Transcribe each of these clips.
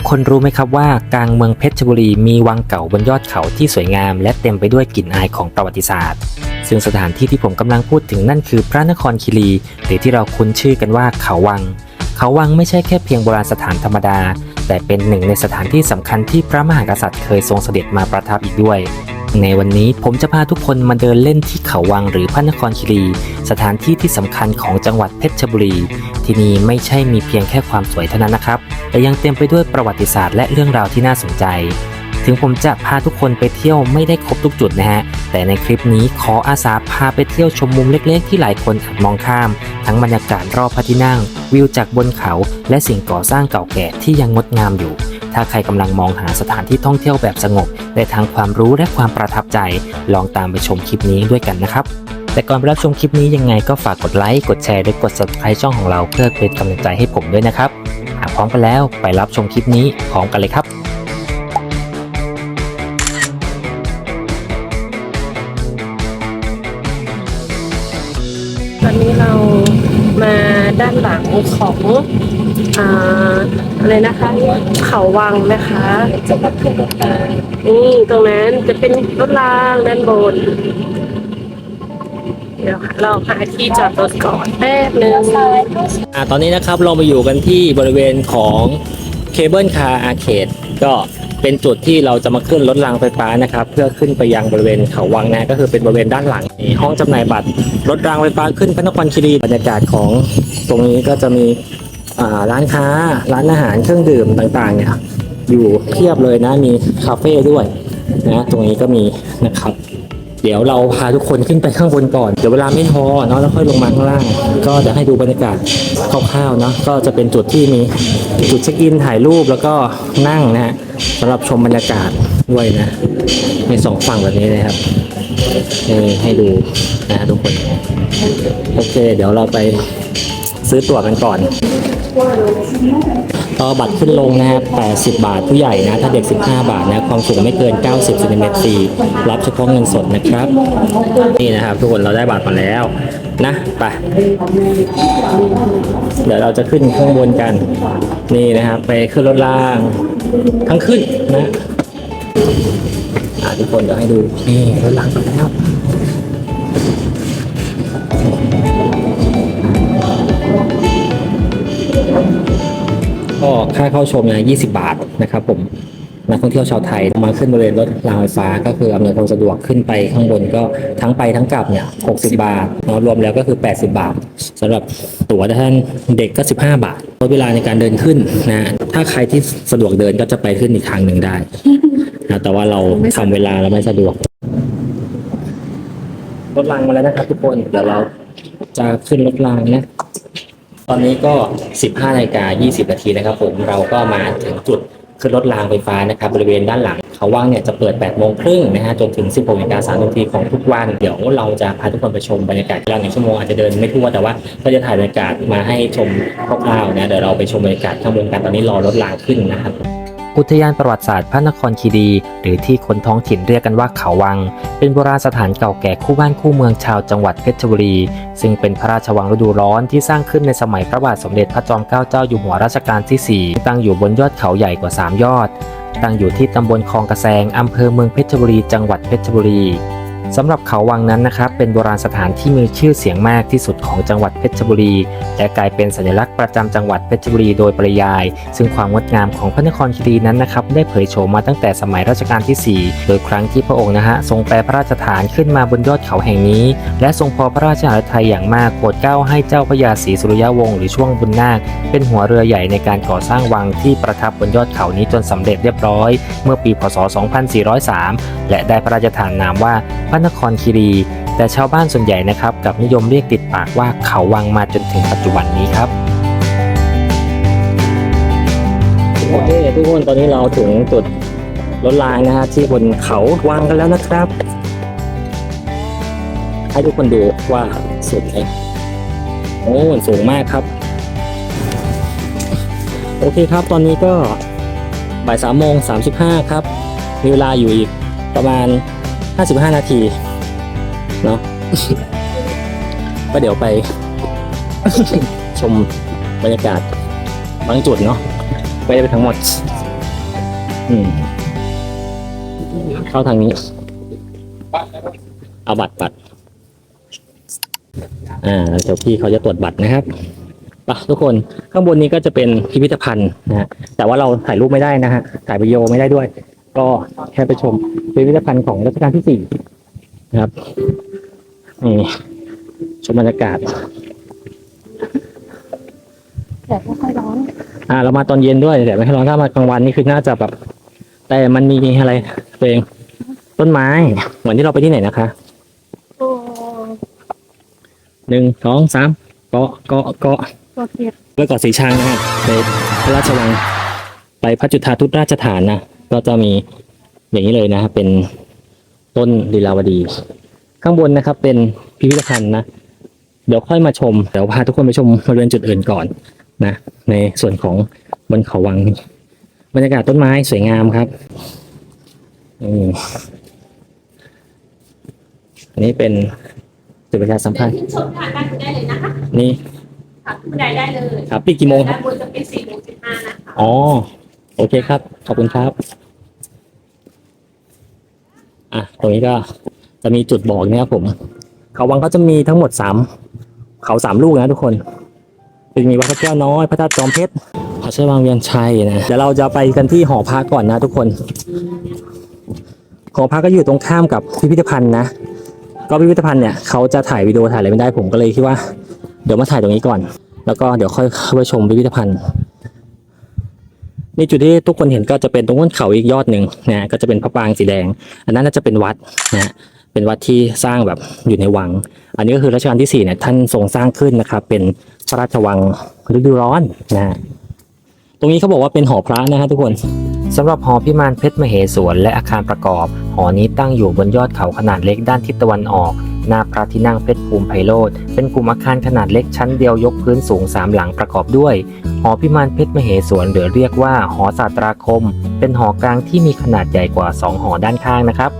ทุกคนรู้ไหมครับว่ากลางเมืองเพชรบุรีมีวังเก่าบนยอดเขาที่สวยงาม และเต็มไปด้วยกลิ่นอายของประวัติศาสตร์ ซึ่งสถานที่ที่ผมกำลังพูดถึงนั่นคือพระนครคีรีหรือที่เราคุ้นชื่อกันว่าเขาวัง เขาวังไม่ใช่แค่เพียงโบราณสถานธรรมดา แต่เป็นหนึ่งในสถานที่สำคัญที่พระมหากษัตริย์เคยทรงเสด็จมาประทับอีกด้วย ในวันนี้ผมจะพาทุกคนมาเดินเล่นที่เขาวังหรือพระนครคีรี สถานที่ที่สำคัญของจังหวัดเพชรบุรี ที่นี่ไม่ใช่มีเพียงแค่ความสวยเท่านั้นนะครับ แต่ยังเต็มไปด้วยประวัติศาสตร์และเรื่องราวที่น่าสนใจ ถึงผมจะพาทุกคนไปเที่ยวไม่ได้ครบทุกจุดนะฮะ แต่ในคลิปนี้ขออาสาพาไปเที่ยวชมมุมเล็กๆ ที่หลายคนอาจมองข้าม ทั้งบรรยากาศรอบพระที่นั่ง วิวจากบนเขา และสิ่งก่อสร้างเก่าแก่ที่ยังงดงามอยู่ ถ้าใครกำลังมองหาสถานที่ท่องเที่ยวแบบสงบได้ทั้งความรู้และความประทับใจ ลองตามไปชมคลิปนี้ด้วยกันนะครับ แต่ก่อนไปรับชมคลิปนี้ยังไงก็ฝากกดไลค์กดแชร์และกด subscribe ช่องของเราเพื่อเป็นกำลังใจให้ผมด้วยนะครับหากพร้อมกันแล้วไปรับชมคลิปนี้พร้อมกันเลยครับานหลังของอะไรนะคะ เขาวังนะคะนี่ตรงนั้นจะเป็นรถรางด้านบน เดี๋ยวเราหาที่จอดรถก่อนแป๊บนึงอ่าตอนนี้นะครับเรามาอยู่กันที่บริเวณของเคเบิลคาร์อาร์เคดก็ เป็นจุดที่เราจะมาขึ้นรถรางไฟฟ้านะครับ เพื่อขึ้นไปยังบริเวณเขาวังนะก็คือเป็นบริเวณด้านหลังมีห้องจำหน่ายบัตรรถรางไฟฟ้าขึ้นพระนครคีรีบรรยากาศของตรงนี้ก็จะมีร้านค้า ร้านอาหารเครื่องดื่มต่างๆ เนี่ยอยู่เพียบเลยนะมีคาเฟ่ด้วยนะตรงนี้ก็มีนะครับ เดี๋ยวเราพาทุกคนขึ้นไปข้างบนก่อน เดี๋ยวเวลาไม่พอเนาะแล้วค่อยลงมาข้างล่าง ก็จะให้ดูบรรยากาศคร่าวๆเนาะก็จะเป็นจุดที่มีจุดเช็คอินถ่ายรูปแล้วก็นั่งนะฮะสำหรับชมบรรยากาศด้วยนะในสองฝั่งแบบนี้นะครับนี่ให้ดูนะฮะทุกคนโอเค เดี๋ยวเราไปซื้อตั๋วกันก่อน ก็บัตรขึ้นลงนะครับ 80 บาทผู้ใหญ่นะ ถ้าเด็ก 15 บาทนะ ความสูงไม่เกิน 90ซนติเมตรฟรีรับเฉพาะเงินสดนะครับ นี่นะครับ ทุกคนเราได้บัตรมาแล้วนะ ไป เดี๋ยวเราจะขึ้นข้างบนกัน นี่นะครับ ไปขึ้นรถราง ทั้งขึ้นนะทุกคนเดี๋ยวให้ดู นี่รถรางมาแล้ว ก็ค่าเข้าชมนะ20บาทนะครับผมนักท่องเที่ยวชาวไทยมาขึ้นบริเวณรถรางไฟฟ้า ก็คืออำนวยความสะดวกขึ้นไปข้างบนก็ทั้งไปทั้งกลับเนี่ย60 บาทเนอะรวมแล้วก็คือ 80 บาทสำหรับตั๋วท่านเด็กก็ 15 บาทลดเวลาในการเดินขึ้นนะถ้าใครที่สะดวกเดินก็จะไปขึ้นอีกทางหนึ่งได้นะแต่ว่าเราทำเวลาเราไม่สะดวกรถรางมาแล้วนะครับทุกคนเดี๋ยวเราจะขึ้นรถรางนะ ตอนนี้ก็ 15นาฬิกา20 นาทีนะครับผมเราก็มาถึงจุดขึ้นรถรางไฟฟ้านะครับบริเวณด้านหลังเขาว่างเนี่ยจะเปิด 8 โมงครึ่งนะฮะจนถึง 16นาฬิกา3นาทีของทุกวัน เดี๋ยวเราจะพาทุกคนไปชมบรรยากาศเราหนึ่งชั่วโมงอาจจะเดินไม่ทั่วแต่ว่าก็จะถ่ายบรรยากาศมาให้ชมคร่าวๆนะเดี๋ยวเราไปชมบรรยากาศข้างบนกันตอนนี้รอรถรางขึ้นนะครับ อุทยานประวัติศาสตร์พระนครคีรีหรือที่คนท้องถิ่นเรียกกันว่าเขาวัง เป็นโบราณสถานเก่าแก่คู่บ้านคู่เมืองชาวจังหวัดเพชรบุรี ซึ่งเป็นพระราชวังฤดูร้อนที่สร้างขึ้นในสมัยพระบาทสมเด็จพระจอมเกล้าเจ้าอยู่หัวรัชกาลที่ 4 ตั้งอยู่บนยอดเขาใหญ่กว่า 3 ยอด ตั้งอยู่ที่ตำบลคลองกระแซงอำเภอเมืองเพชรบุรี จังหวัดเพชรบุรี สำหรับเขาวังนั้นนะครับเป็นโบราณสถานที่มีชื่อเสียงมากที่สุดของจังหวัดเพชรบุรี และกลายเป็นสัญลักษณ์ประจำจังหวัดเพชรบุรีโดยปริยาย ซึ่งความงดงามของพระนครคีรีนั้นนะครับได้เผยโฉมมาตั้งแต่สมัยรัชกาลที่ 4 โดยครั้งที่พระองค์นะฮะทรงแปรพระราชฐานขึ้นมาบนยอดเขาแห่งนี้ และทรงพอพระราชหฤทัยอย่างมากโปรดเกล้าให้เจ้าพระยาศรีสุริยวงศ์หรือช่วงบุญนาค เป็นหัวเรือใหญ่ในการก่อสร้างวังที่ประทับบนยอดเขานี้จนสำเร็จเรียบร้อย เมื่อปีพศ 2403 และได้พระราชทานนามว่าพระนครคีรี แต่ชาวบ้านส่วนใหญ่นะครับกับนิยมเรียกติดปากว่าเขาวังมาจนถึงปัจจุบันนี้ครับโอเคทุกคนตอนนี้เราถึงจุดรถรางนะฮะที่บนเขาวังกันแล้วนะครับ ให้ทุกคนดูว่าสูงไหมโอ้สูงมากครับ โอเคครับตอนนี้ก็บ่ายสามโมงสามสิบห้าครับมีเวลาอยู่อีกประมาณ ห้าสิบห้านาทีเนาะ ก็เดี๋ยวไป ชมบรรยากาศบางจุดเนาะไม่ได้ไปทั้งหมด อืม เข้าทางนี้ เอาบัตรบัตรอ่าเดี๋ยวพี่เขาจะตรวจบัตรนะครับไปะทุกคนข้างบนนี้ก็จะเป็นพิพิธภัณฑ์นะฮะแต่ว่าเราถ่ายรูปไม่ได้นะฮะถ่ายวิดีโอไม่ได้ด้วย ก็แค่ไปชมพิพิธภัณฑ์ของรัชกาลที่สี่นะครับนี่ชมบรรยากาศแต่ไม่ค่อยร้อนอ่าเรามาตอนเย็นด้วยแต่ไม่ให้ร้อนถ้ามากลางวันนี่คือน่าจะแบบ แต่มันมีอะไรตัวเองต้นไม้เหมือนที่เราไปที่ไหนนะคะโอ้หนึ่งสองสามเกาะเกาะเกาะตัวเทียบเมื่อเกาะสีชังนะฮะในพระราชวังไปพระจุฑาทุตราชฐานนะ ก็จะมีอย่างนี้เลยนะเป็นต้นลีลาวดี ข้างบนนะครับ เป็นพิพิธภัณฑ์นะเดี๋ยวค่อยมาชมเดี๋ยวพาทุกคนไปชมบริเวณจุดอื่นก่อนนะในส่วนของบนเขาวัง บรรยากาศต้นไม้สวยงามครับอืมอันนี้เป็นจุดประชาสัมพันธ์ขึ้นชมทางด้านคุณได้เลยนะคะนี่ค่ะคุณได้ได้เลยครับปิดกี่โมงครับด้านบนจะเป็นสี่โมงสิบห้านะคะอ๋อโอเคครับ ขอบคุณครับ อะตรงนี้ก็จะมีจุดบอกนะครับผม เขาวังก็จะมีทั้งหมดสามเขาสามลูกนะทุกคนจะมีวัดพระแก้วน้อยพระธาตุจอมเพชรพระเชวังเวียนชัยนะเดี๋ยวเราจะไปกันที่หอพักก่อนนะทุกคน หอพักก็อยู่ตรงข้ามกับพิพิธภัณฑ์นะก็พิพิธภัณฑ์เนี่ยเขาจะถ่ายวิดีโอถ่ายอะไรไม่ได้ผมก็เลยคิดว่า เดี๋ยวมาถ่ายตรงนี้ก่อน แล้วก็เดี๋ยวค่อยเข้าไปชมพิพิธภัณฑ์ นี่จุดที่ทุกคนเห็นก็จะเป็นตรงบนเขาอีกยอดหนึ่งนะก็จะเป็นพระปรางสีแดง อันนั้นน่าจะเป็นวัดนะฮะเป็นวัดที่สร้างแบบอยู่ในวัง อันนี้ก็คือรัชกาลที่สี่เนี่ยท่านทรงสร้างขึ้นนะครับ เป็นพระราชวังฤดูร้อนนะฮะตรงนี้เขาบอกว่าเป็นหอพระนะฮะทุกคนสำหรับหอพิมานเพชรมเหสวนและอาคารประกอบ หอนี้ตั้งอยู่บนยอดเขาขนาดเล็กด้านทิศตะวันออก หน้าพระที่นั่งเพชรภูมิไพโรธเป็นกลุ่มอาคารขนาดเล็กชั้นเดียวยกพื้นสูงสามหลังประกอบด้วย หอพิมานเพชรมเหสวนหรือเรียกว่าหอศาสตราคม เป็นหอกลางที่มีขนาดใหญ่กว่า 2 หอด้านข้างนะครับ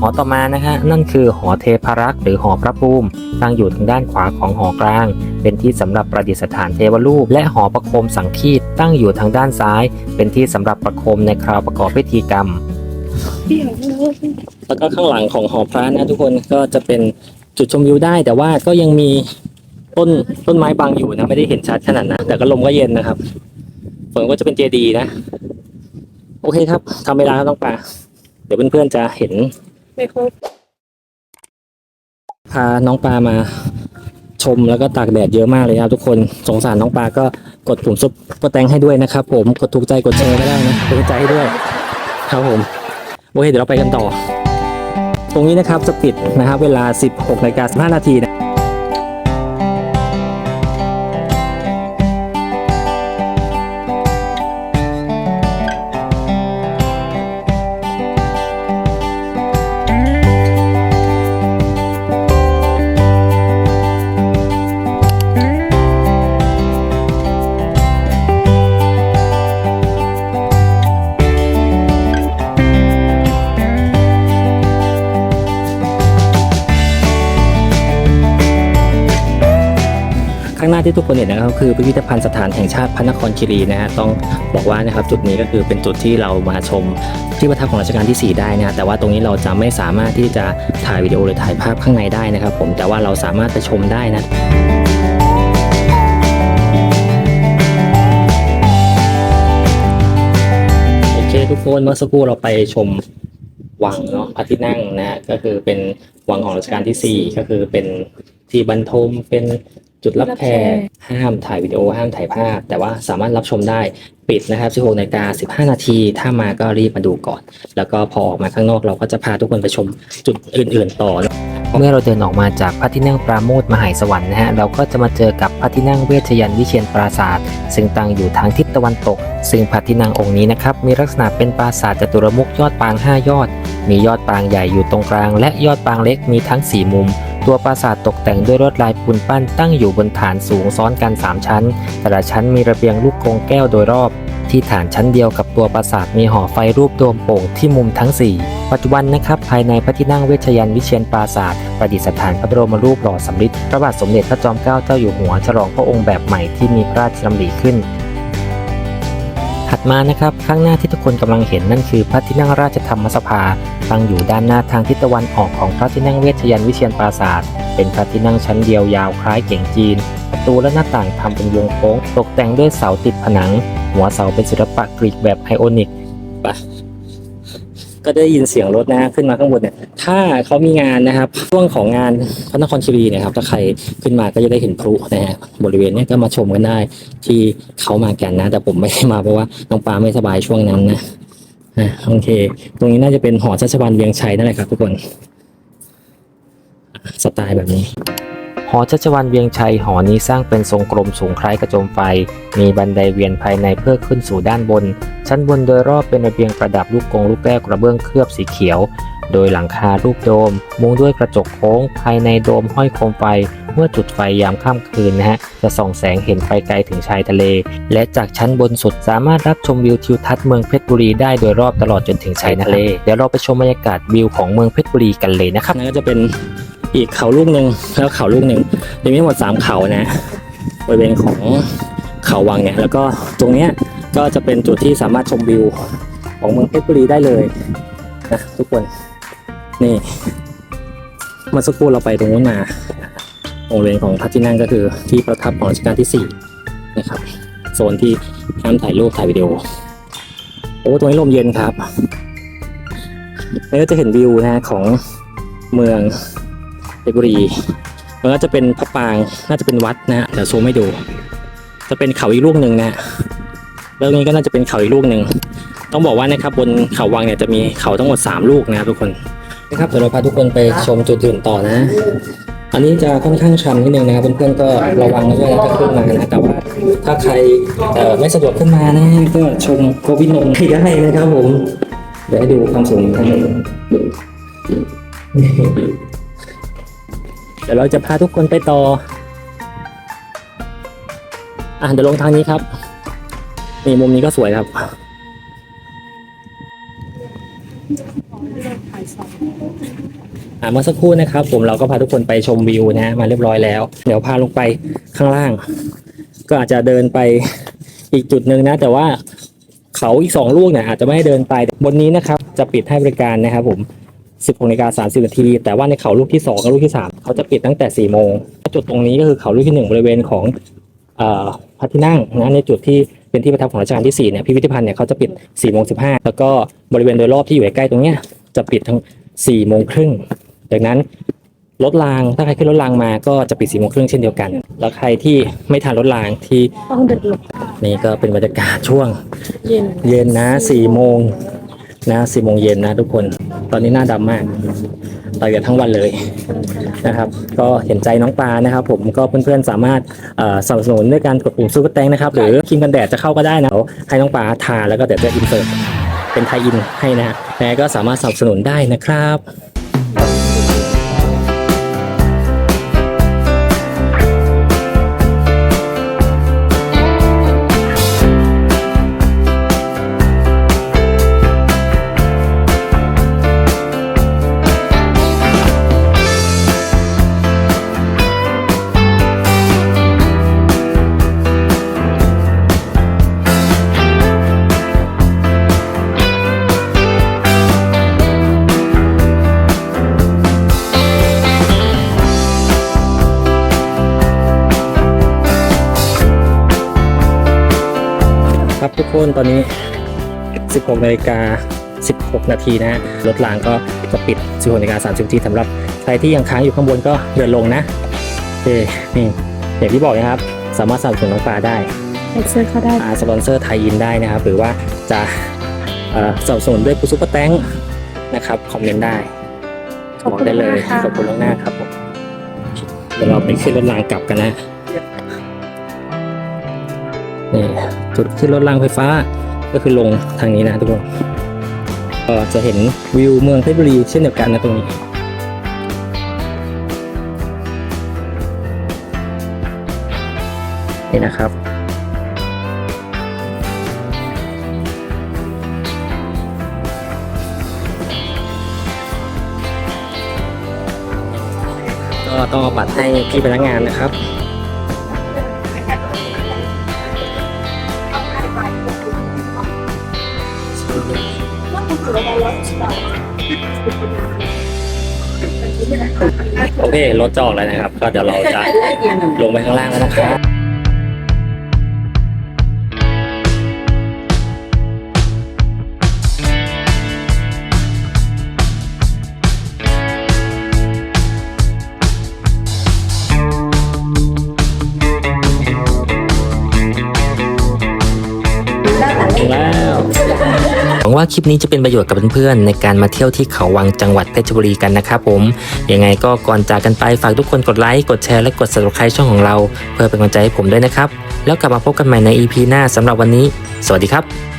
หอต่อมานะฮะนั่นคือหอเทพรักษ์หรือหอพระภูมิตั้งอยู่ทางด้านขวาของหอกลาง เป็นที่สำหรับประดิษฐานเทวรูป และหอประโคมสังคีตตั้งอยู่ทางด้านซ้าย เป็นที่สำหรับประโคมในคราวประกอบพิธีกรรม แล้วก็ข้างหลังของหอพระนะทุกคนก็จะเป็นจุดชมวิวได้ แต่ว่าก็ยังมีต้นต้นไม้บังอยู่นะ ไม่ได้เห็นชัดขนาดนั้นแต่ก็ลมก็เย็นนะครับฝนก็จะเป็นเจดีนะ โอเคครับทำเวลาครับน้องปลาเดี๋ยวเพื่อนๆจะเห็นไม่ครบพาน้องปลามาชมแล้วก็ตากแดดเยอะมากเลยครับทุกคนสงสารน้องปลาก็กดปุ่มซุปกดแตงให้ด้วยนะครับ ผมกดถูกใจกดแชร์ก็ได้นะถูกใจให้ด้วย ครับผมโอเคเดี๋ยวเราไปกันต่อ ตรงนี้นะครับจะปิดนะครับเวลา 16นาฬิกา15นาทีนะางหน้าที่ทุกคนเห็นนะครับคือพิพิธภัณฑ์สถานแห่งชาติพระนครคีรีนะฮะต้องบอกว่านะครับจุดนี้ก็คือเป็นจุดที่เรามาชมที่ประทับของรัชกาลที่ 4 ได้นะฮะแต่ว่าตรงนี้เราจะไม่สามารถที่จะถ่ายวิดีโอหรือถ่ายภาพข้างในได้นะครับ ผมแต่ว่าเราสามารถไปชมได้นะโอเคทุกคนเมื่อสักครู่เราไปชมวังเนาะพระที่นั่งนะฮะก็คือเป็นวังของรัชกาลที่ 4 ก็คือเป็นที่บรรทมเป็น จุดรับแขกห้ามถ่ายวิดีโอห้ามถ่ายภาพ แต่ว่าสามารถรับชมได้ปิดนะครับ 16นาฬิกา15 นาที ถ้ามาก็รีบมาดูก่อน แล้วก็พอออกมาข้างนอกเราก็จะพาทุกคนไปชมจุดอื่น ๆ ต่อ เมื่อเราเดินออกมาจากพระที่นั่งปราโมทมหายสวรรค์นะฮะ เราก็จะมาเจอกับพระที่นั่งเวชยันต์วิเชียนปราศาสตร์ซึ่งตั้งอยู่ทางทิศตะวันตก ซึ่งพระที่นั่งองค์นี้นะครับ มีลักษณะเป็นปราสาทจตุรมุขยอดปาง 5 ยอด มียอดปางใหญ่อยู่ตรงกลาง และยอดปางเล็กมีทั้ง 4 มุม ตัวปราสาทตกแต่งด้วยลวดลายปูนปั้นตั้งอยู่บนฐานสูงซ้อนกัน 3 ชั้น แต่ละชั้นมีระเบียงลูกกรงแก้วโดยรอบ ที่ฐานชั้นเดียวกับตัวปราสาทมีหอไฟรูปโดมโป่งที่มุมทั้ง 4 ปัจจุบันนะครับภายในพระที่นั่งเวชยันวิเชียนปราสาทประดิษฐานพระบรมรูปหล่อสำริดพระบาทสมเด็จพระจอมเกล้าเจ้าอยู่หัวฉลองพระองค์แบบใหม่ที่มีพระราชดำริขึ้น ถัดมานะครับข้างหน้าที่ทุกคนกำลังเห็นนั่นคือพระที่นั่งราชธรรมสภาตั้งอยู่ด้านหน้าทางทิศตะวันออกของพระที่นั่งเวชยันวิเชียนปราศาสตร์เป็นพระที่นั่งชั้นเดียวยาวคล้ายเก่งจีน ประตูและหน้าต่างทำเป็นวงโค้ง ตกแต่งด้วยเสาติดผนัง หัวเสาเป็นศิลปะกรีกแบบไอโอนิกป ก็ได้ยินเสียงรถนะขึ้นมาข้างบนเนี่ยถ้าเขามีงานนะครับช่วงของงานพระนครคีรีเนะครับถ้าใครขึ้นมาก็จะได้เห็นพลุนะฮะบริเวณนี้ก็มาชมกันได้ที่เขามากันนะ แต่ผมไม่ได้มาเพราะว่าน้องปลาไม่สบายช่วงนั้นนะอะโอเค ตรงนี้น่าจะเป็นหอชัชวันเวียงชัยนั่นแหละครับทุกคนสไตล์แบบนี้ หอชัชวันเวียงชัยหอนี้สร้างเป็นทรงกลมสูงคล้ายกระโจมไฟ มีบันไดเวียนภายในเพื่อขึ้นสู่ด้านบน ชั้นบนโดยรอบเป็นระเบียงประดับลูกกรงลูกแก้วกระเบื้องเคลือบสีเขียว โดยหลังคารูปโดม มุงด้วยกระจกโค้ง ภายในโดมห้อยโคมไฟ เมื่อจุดไฟยามค่ำคืนนะฮะ จะส่องแสงเห็นไปไกลถึงชายทะเล และจากชั้นบนสุดสามารถรับชมวิวทิวทัศน์เมืองเพชรบุรีได้โดยรอบตลอดจนถึงชายทะเล เดี๋ยวเราไปชมบรรยากาศวิวของเมืองเพชรบุรีกันเลยนะครับนั่นก็จะเป็น อีกเขาลูกหนึ่งแล้วเขาลูกหนึ่งจะมีทั้งหมดสามเขานะบริเวณของเขาวังเนี่ยแล้วก็ตรงเนี้ยก็จะเป็นจุดที่สามารถชมวิวของเมืองเพชรบุรีได้เลยนะทุกคนนี่เมื่อสักครู่เราไปตรงนู้นมาบริเวณของพระที่นั่งก็คือที่ประทับของรัชกาลที่สี่นะครับโซนที่ห้ามถ่ายรูปถ่ายวิดีโอโอ้ตรงนี้ลมเย็นครับแล้วก็จะเห็นวิวนะของเมือง เพชรบุรีแล้วก็จะเป็นพระปรางน่าจะเป็นวัดนะฮะเดี๋ยวซูมให้ดู จะเป็นเขาอีกลูกหนึ่งนะแล้วนี้ก็น่าจะเป็นเขาอีกลูกหนึ่งต้องบอกว่านะครับบนเขาวังเนี่ยจะมีเขาทั้งหมด 3 ลูกนะครับทุกคนนะครับเดี๋ยวเราพาทุกคนไปชมจุดอื่นต่อนะ อันนี้จะค่อนข้างชันนิดนึงนะครับเพื่อนๆก็ระวังนะด้วยนะถ้าขึ้นมานะแต่ว่าถ้าใครไม่สะดวกขึ้นมานะก็ชมโกวินนท์ได้นะครับผมเดี๋ยวให้ดูความสูงกัน เดี๋ยวเราจะพาทุกคนไปต่อ อะเดี๋ยวลงทางนี้ครับ นี่มุมนี้ก็สวยครับ อ่าเมื่อสักครู่นะครับ ผมเราก็พาทุกคนไปชมวิวนะมาเรียบร้อยแล้ว เดี๋ยวพาลงไปข้างล่าง ก็อาจจะเดินไปอีกจุดหนึ่งนะ แต่ว่าเขาอีกสองลูกเนี่ยอาจจะไม่ให้เดินไปบนนี้นะครับ จะปิดให้บริการนะครับผม 16นาฬิกา30นาที แต่ว่าในเขาลูกที่ 2 กับลูกที่ 3 เขาจะปิดตั้งแต่ 4 โมง จุดตรงนี้ก็คือเขาลูกที่ 1 บริเวณของเอ่อพระที่นั่งนะในจุดที่เป็นที่ประทับของรัชกาลที่4เนี่ยพิพิธภัณฑ์เนี่ยเขาจะปิด4โมง15 แล้วก็บริเวณโดยรอบที่อยู่ใกล้ๆตรงเนี้ยจะปิดทั้ง4โมงครึ่งดังนั้นรถรางถ้าใครขึ้นรถรางมาก็จะปิด4โมงครึ่งเช่นเดียวกัน แล้วใครที่ไม่ทันรถรางที่ต้องเดินหลบนี่ก็เป็นบรรยากาศช่วงเย็นเย็นนะสี่โมงนะสี่โมงเย็นนะทุกคน ตอนนี้หน้าดำมากต่อยกันทั้งวันเลยนะครับ ก็เห็นใจน้องปลานะครับ ผมก็เพื่อนๆสามารถสนับสนุนด้วยการกดปุ่มซูเปอร์แตงนะครับ หรือครีมกันแดดจะเข้าก็ได้นะให้น้องปลาทาแล้วก็เดี๋ยวจะอินเสิร์ตเป็นไทยอินให้นะแม่ก็สามารถสนับสนุนได้นะครับ ครับทุกคนตอนนี้ 16นาฬิกา16 นาทีนะฮะรถรางก็จะปิด 16นาฬิกา30นาทีสำหรับใครที่ยังค้างอยู่ข้างบนก็เดินลงนะโอเคนี่อย่างที่บอกนะครับ สามารถสนับสนุนน้องปลาได้เซ็กเซอร์เขาได้อาสปอนเซอร์ไทยอินได้นะครับ หรือว่าจะเอ่อสนับสนุนด้วยปุซุปเปอร์แตงนะครับ คอมเมนต์ได้ขอบบอกคุณได้เลยมากค่ะขอบคุณล่วงหน้าครับผมเดี๋ยวเราไปขึ้นรถรางกลับกันนะนี่ จุดขึ้นรถรางไฟฟ้าก็คือลงทางนี้นะทุกคนก็จะเห็นวิวเมืองเพชรบุรีเช่นเดียวกันนะตรงนี้นี่นะครับ ก็ต้องบัตรให้พี่พนักงานนะครับ โอเครถจะออกแล้วนะครับ ก็เดี๋ยวเราจะลงไปข้างล่างแล้วนะครับ ว่าคลิปนี้จะเป็นประโยชน์กับเพื่อนๆในการมาเที่ยวที่เขาวังจังหวัดเพชรบุรีกันนะครับผม ยังไงก็ก่อนจากกันไปฝากทุกคนกดไลค์กดแชร์และกด subscribe ช่องของเรา เพื่อเป็นกำลังใจให้ผมด้วยนะครับ แล้วกลับมาพบกันใหม่ใน EP หน้าสำหรับวันนี้ สวัสดีครับ